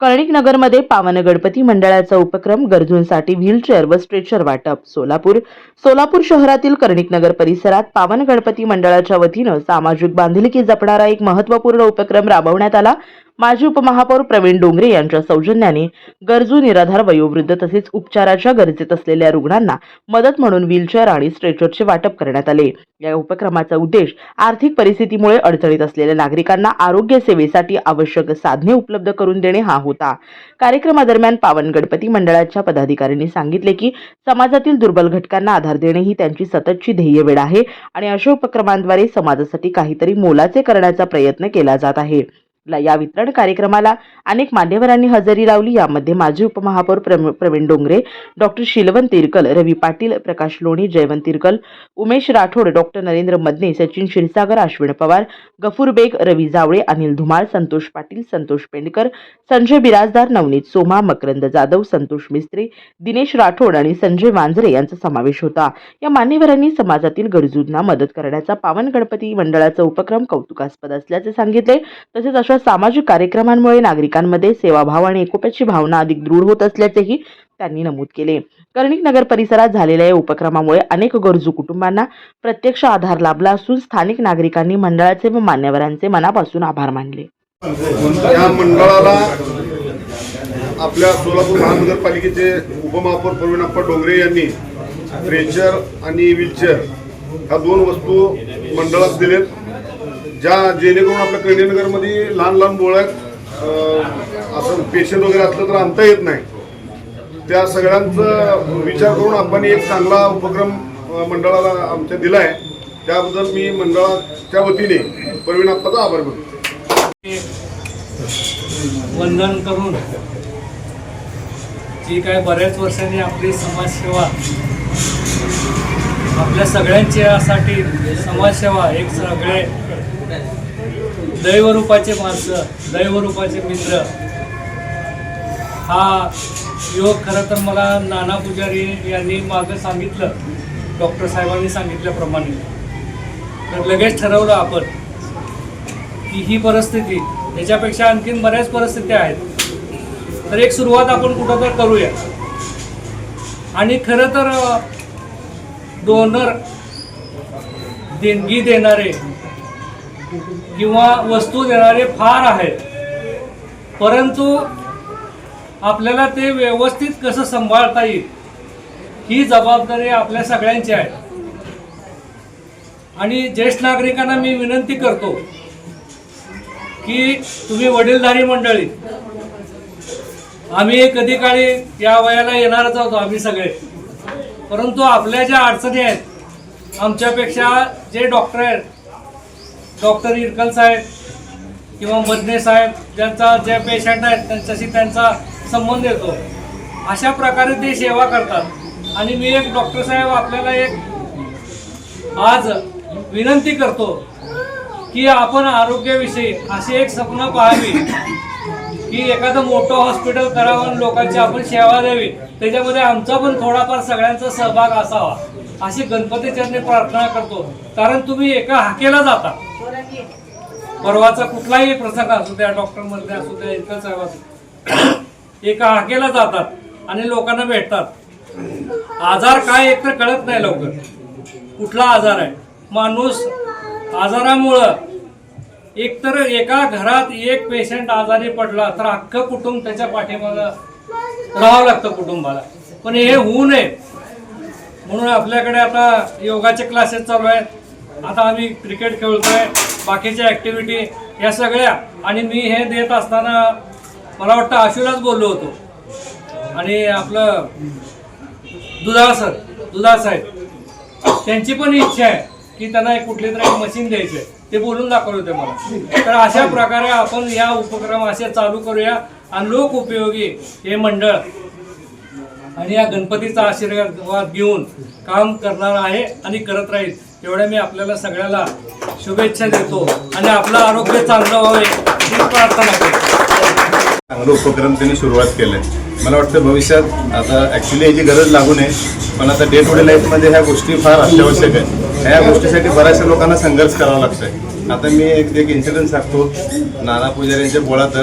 कर्णिक नगरमध्ये पावन गणपती मंडळाचा उपक्रम गरजूंसाठी व्हीलचेअर व स्ट्रेचर वाटप. सोलापूर सोलापूर शहरातील कर्णिक नगर परिसरात पावन गणपती मंडळाच्या वतीनं सामाजिक बांधिलकी जपणारा एक महत्त्वपूर्ण उपक्रम राबवण्यात आला. माजी उपमहापौर प्रवीण डोंगरे यांच्या सौजन्याने गरजू निराधार वयोवृद्ध तसेच उपचाराच्या गरजेत असलेल्या रुग्णांना मदत म्हणून व्हीलचेअर आणि स्ट्रेचरचे वाटप करण्यात आले. या उपक्रमाचा उद्देश आर्थिक परिस्थितीमुळे अडचणीत असलेल्या नागरिकांना आरोग्य सेवेसाठी आवश्यक साधने उपलब्ध करून देणे हा होता. कार्यक्रमादरम्यान पावन गणपती मंडळाच्या पदाधिकाऱ्यांनी सांगितले की समाजातील दुर्बल घटकांना आधार देणे ही त्यांची सततची ध्येयवेळ आहे आणि अशा उपक्रमांद्वारे समाजासाठी काहीतरी मोलाचे करण्याचा प्रयत्न केला जात आहे. या वितरण कार्यक्रमाला अनेक मान्यवरांनी हजेरी लावली. यामध्ये माजी उपमहापौर प्रवीण डोंगरे डॉक्टर शिलवंत तिरकल रवी पाटील प्रकाश लोणी जयवंत तिरकल उमेश राठोड डॉक्टर नरेंद्र मदने सचिन क्षीरसागर अश्विन पवार गफूर बेग रवी जावळे अनिल धुमाळ संतोष पाटील संतोष पेंडकर संजय बिराजदार नवनीत सोमा मकरंद जाधव संतोष मिस्त्री दिनेश राठोड आणि संजय वांजरे यांचा समावेश होता. या मान्यवरांनी समाजातील गरजूंना मदत करण्याचा पावन गणपती मंडळाचा उपक्रम कौतुकास्पद असल्याचे सांगितले. तसेच अशा सामाजिक कार्यक्रमांमुळे नागरिकांमध्ये सेवाभाव आणि एकोप्याची भावना अधिक दृढ होत असल्याचेही त्यांनी नमूद केले. कर्णिक नगर परिसरात झालेल्या या उपक्रमामुळे अनेक गरजू कुटुंबांना प्रत्यक्ष आधार लाभला असून स्थानिक नागरिकांनी मंडळाचे व मान्यवरांचे मनापासून आभार मानले. या मंडळाला आपल्या सोलापूर महानगरपालिकेचे उपमहापौर प्रवीणप्पा डोंगरे यांनी फ्रेचर आणि व्हीलचेअर ह्या दोन वस्तू मंडळात दिलेत. ज्या जेणेकरून आपल्या कन्यानगरमध्ये लहान लहान बोळ्यात असं पेशंट वगैरे असलं तर आणता येत नाही. त्या सगळ्यांचा विचार करून आपण एक चांगला उपक्रम मंडळाला आमच्या दिला आहे त्याबद्दल मी मंडळाच्या वतीने प्रवीण आप्पाचा आभार मानतो. वंदन करून जी काय बऱ्याच वर्षांनी आपली समाजसेवा आपल्या सगळ्यांच्यासाठी समाजसेवा एक सगळे दैवरूपाचे माणसं दैवरूपाचे मित्र. हा योग खरं तर मला नाना पुजारी यांनी मागं सांगितलं डॉक्टर साहेबांनी सांगितल्याप्रमाणे. तर लगेच ठरवलं आपण की ही परिस्थिती याच्यापेक्षा आणखीन बऱ्याच परिस्थिती आहेत. तर एक सुरुवात आपण कुठं तर करूया. आणि खरं तर डोनर देणगी देणारे किंवा वस्तू देणारे फार आहेत. परंतु आपल्याला ते व्यवस्थित कसं सांभाळता येईल ही जबाबदारी आपल्या सगळ्यांची आहे. आणि ज्येष्ठ नागरिकांना मी विनंती करतो की तुम्ही वडीलधारी मंडळी आम्ही कधी काळी या वयाला येणारच आहोत आम्ही सगळे. परंतु आपल्या ज्या अडचणी आहेत आमच्यापेक्षा जे डॉक्टर आहेत डॉक्टर इरकल साहेब किंवा मदने साहेब ज्यांचा जे पेशंट आहेत त्यांच्याशी त्यांचा संबंध येतो. अशा प्रकारे ते सेवा करतात. आणि मी एक डॉक्टर साहेब आपल्याला एक आज विनंती करतो की आपण आरोग्याविषयी असे एक स्वप्न पाहावी की एखादं मोठं हॉस्पिटल करावं आणि लोकांची आपण सेवा द्यावी. त्याच्यामध्ये आमचा पण थोडाफार सगळ्यांचा सहभाग असावा. अशी गणपतीचरणी प्रार्थना करतो. कारण तुम्ही एका हाकेला जाता. परवाचा कुठलाही प्रसंग असू द्या डॉक्टरमध्ये असू द्या इतर साहेब असू एका हाकेला जातात आणि लोकांना भेटतात? आजार काय एक तर कळत नाही लवकर. कुठला आजार आहे? माणूस आजारामुळं एकतर एका घरात एक पेशंट आजारी पडला तर अख्खं कुटुंब त्याच्या पाठीमागं राहावं लागतं कुटुंबाला. पण हे होऊ नये. म्हणून आपल्याकडे आता योगाचे क्लासेस चालू आहेत. आता आम्ही क्रिकेट खेळतोय बाकीच्या ॲक्टिव्हिटी या सगळ्या. आणि मी हे देत असताना मला वाटतं आशुलाच बोललो होतो. आणि आपलं दुधाळ सर दुधाळ साहेब त्यांची पण इच्छा आहे की त्यांना एक कुठली तरी मशीन द्यायचं आहे. ते बोलून दाखवले होते मला. तर अशा प्रकारे आपण या उपक्रम असे चालू करूया. आणि लोक उपयोगी हे मंडळ आणि या गणपतीचा आशीर्वाद घेऊन काम करणार आहे आणि करत राहील. एवढ्या मी आपल्याला सगळ्याला शुभेच्छा देतो आणि आपलं आरोग्य चांगलं व्हावे ही प्रार्थना करतो. चांगलं उपक्रम त्यांनी सुरुवात केलं मला वाटतं भविष्यात आता ॲक्च्युली याची गरज लागू नये पण आता डे टू डे लाईफमध्ये ह्या गोष्टी फार अत्यावश्यक आहे ह्या गोष्टीसाठी बऱ्याचशा लोकांना संघर्ष करावा लागतोय. आता मी एक एक इन्सिडेंट सांगतो. नाना पुजाऱ्यांच्या बोळात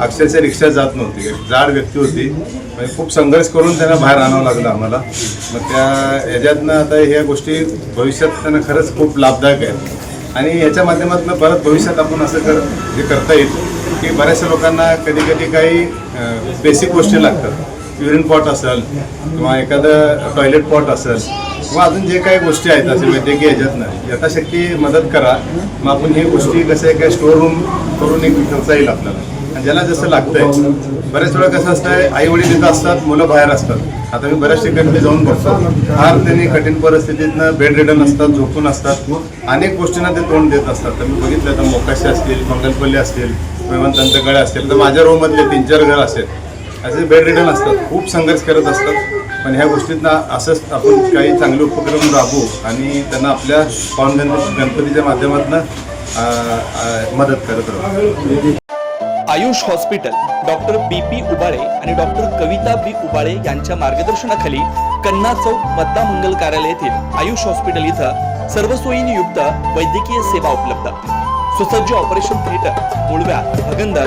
अक्षरशः रिक्षा जात नव्हती. एक जाड व्यक्ती होती. म्हणजे खूप संघर्ष करून त्यांना बाहेर आणावं लागलं आम्हाला. मग त्या ह्याच्यातनं आता ह्या गोष्टी भविष्यात त्यांना खरंच खूप लाभदायक आहेत. आणि याच्या माध्यमातून परत भविष्यात आपण असं कर जे करता येईल की बऱ्याचशा लोकांना कधी कधी काही बेसिक गोष्टी लागतात. युरिन पॉट असेल किंवा एखादं टॉयलेट पॉट असेल. मग अजून जे काही गोष्टी आहेत असे वैद्यकीय ह्याच्यातनं यथाशक्ती मदत करा. मग आपण हे गोष्टी कसं आहे काय स्टोर रूम करून एक ठेवता येईल आपल्याला. आणि ज्याला जसं लागतंय. बऱ्याच वेळा कसं असतं आई वडील तिथं असतात मुलं बाहेर असतात. आता मी बऱ्याच ठिकाणी जाऊन बघतो. फार त्यांनी कठीण परिस्थितीतनं बेड रिडन असतात झोपून असतात. अनेक गोष्टींना ते तोंड देत असतात. तर मी बघितलं तर मोकाशी असतील मंगलपल्ली असतील विमानतंतगळे असतील. तर माझ्या रोममधले तीन चार घर असेल. असे बेड रिडन असतात. खूप संघर्ष करत असतात. पण ह्या गोष्टींना असंच आपण काही चांगले उपक्रम राबवू आणि त्यांना आपल्या पावन गणपती गणपतीच्या माध्यमातून मदत करत राहू. Ayush hospital doctor B P Ubale आणि डॉक्टर कविता बी उबाळे यांच्या मार्गदर्शनाखाली कन्ना चौक मतदा मंगल कार्यालय येथील आयुष हॉस्पिटल इथं सर्व सोयींनी युक्त वैद्यकीय सेवा उपलब्ध. सुसज्ज ऑपरेशन थिएटर मुळव्या भगंदर